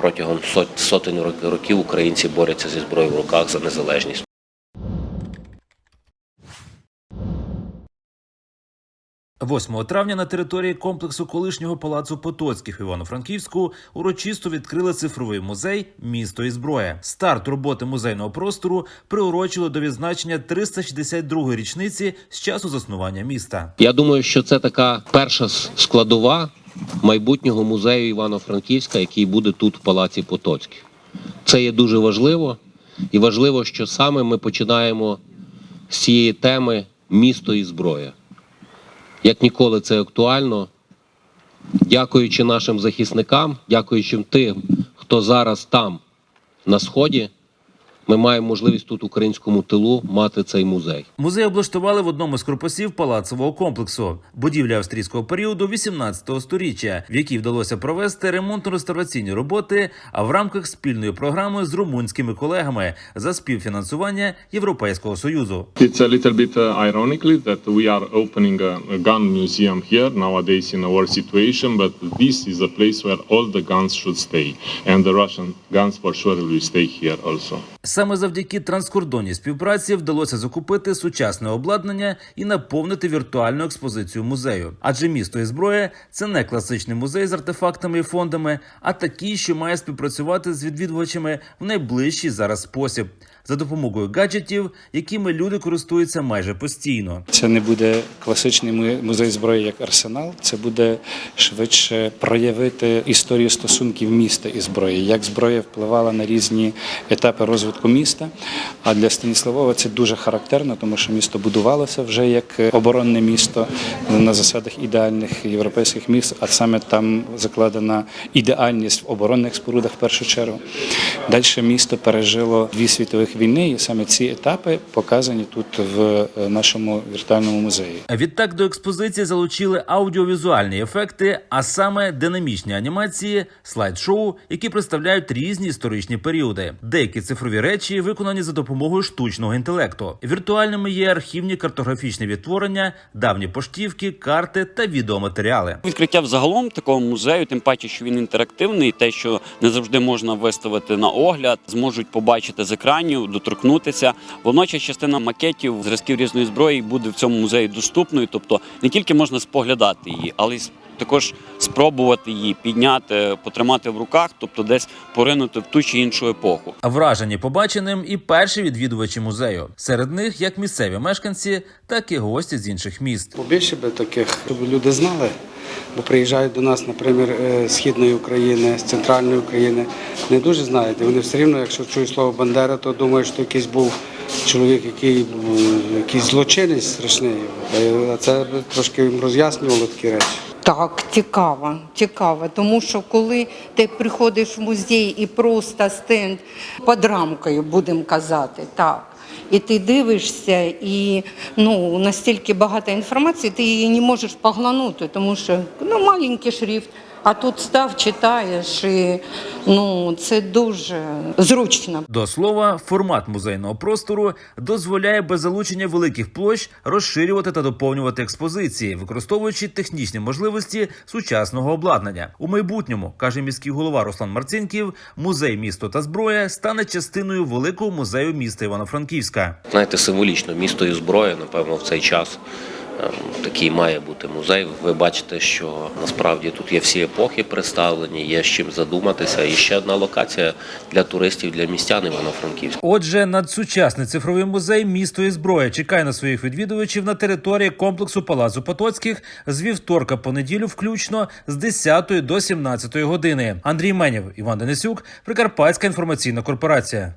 протягом сот- сотень рок- років українці борються зі зброєю в руках за незалежність. – 8 травня на території комплексу колишнього палацу Потоцьких в Івано-Франківську урочисто відкрили цифровий музей Місто і зброя. Старт роботи музейного простору приурочили до відзначення 362-ї річниці з часу заснування міста. Я думаю, що це така перша складова майбутнього музею Івано-Франківська, який буде тут в Палаці Потоцьких. Це є дуже важливо, і важливо, що саме ми починаємо з цієї теми місто і зброя. Як ніколи це актуально. Дякуючи нашим захисникам, дякуючи тим, хто зараз там, на сході, ми маємо можливість тут українському тилу мати цей музей. Музей облаштували в одному з корпусів палацового комплексу, будівля австрійського періоду 18 століття, в якій вдалося провести ремонтно-реставраційні роботи, а в рамках спільної програми з румунськими колегами за співфінансування Європейського союзу. It's a little bit uh, ironically that we are opening a, a gun museum here nowadays in our situation, but this is a place where all the guns should stay, and the Russian guns for sure will stay here also. Саме завдяки транскордонній співпраці вдалося закупити сучасне обладнання і наповнити віртуальну експозицію музею. Адже місто і зброя це не класичний музей з артефактами і фондами, а такий, що має співпрацювати з відвідувачами в найближчий зараз спосіб за допомогою гаджетів, якими люди користуються майже постійно. Це не буде класичний музей зброї як арсенал. Це буде швидше проявити історію стосунків міста і зброї, як зброя впливала на різні етапи розвитку міста. А для Станіславова це дуже характерно, тому що місто будувалося вже як оборонне місто на засадах ідеальних європейських міст, а саме там закладена ідеальність в оборонних спорудах в першу чергу. Далі місто пережило дві світових війни, і саме ці етапи показані тут в е, нашому віртуальному музеї. Відтак до експозиції залучили аудіовізуальні ефекти, а саме динамічні анімації, слайд-шоу, які представляють різні історичні періоди. Деякі цифрові речі виконані за допомогою штучного інтелекту. Віртуальними є архівні картографічні відтворення, давні поштівки, карти та відеоматеріали. Відкриття взагалом такого музею, тим паче, що він інтерактивний, те, що не завжди можна виставити на огляд, зможуть побачити з екранів, доторкнутися. Водночас частина макетів, зразків різної зброї буде в цьому музеї доступною. Тобто не тільки можна споглядати її, але й також спробувати її підняти, потримати в руках, тобто десь поринути в ту чи іншу епоху. Вражені побаченим і перші відвідувачі музею. Серед них як місцеві мешканці, так і гості з інших міст. Побільше би таких, щоб люди знали, бо приїжджають до нас, наприклад, е, з Східної України, з центральної України. Не дуже знають. І Вони все рівно, якщо чують слово Бандера, то думають, що якийсь був чоловік, який був якийсь злочинець страшний. А це трошки їм роз'яснювало такі речі. Так, цікаво, цікаво. Тому що коли ти приходиш в музей і просто стенд під рамкою, будемо казати, так. І ти дивишся, і ну настільки багато інформації, ти її не можеш поглянути, тому що ну маленький шрифт. А тут став, читаєш, і ну це дуже зручно. До слова, формат музейного простору дозволяє без залучення великих площ розширювати та доповнювати експозиції, використовуючи технічні можливості сучасного обладнання. У майбутньому каже міський голова Руслан Марцинків, музей місто та зброя стане частиною великого музею міста Івано-Франківська. Знаєте, символічно місто і зброя, напевно, в цей час ем, такий має бути музей. Ви бачите, що насправді тут є всі епохи представлені, є з чим задуматися. І ще одна локація для туристів, для містян Івано-Франківська. Отже, надсучасний цифровий музей місто і зброя чекає на своїх відвідувачів на території комплексу Палацу Потоцьких з вівторка по неділю, включно з 10 до 17 години. Андрій Менєв, Іван Денисюк, Прикарпатська інформаційна корпорація.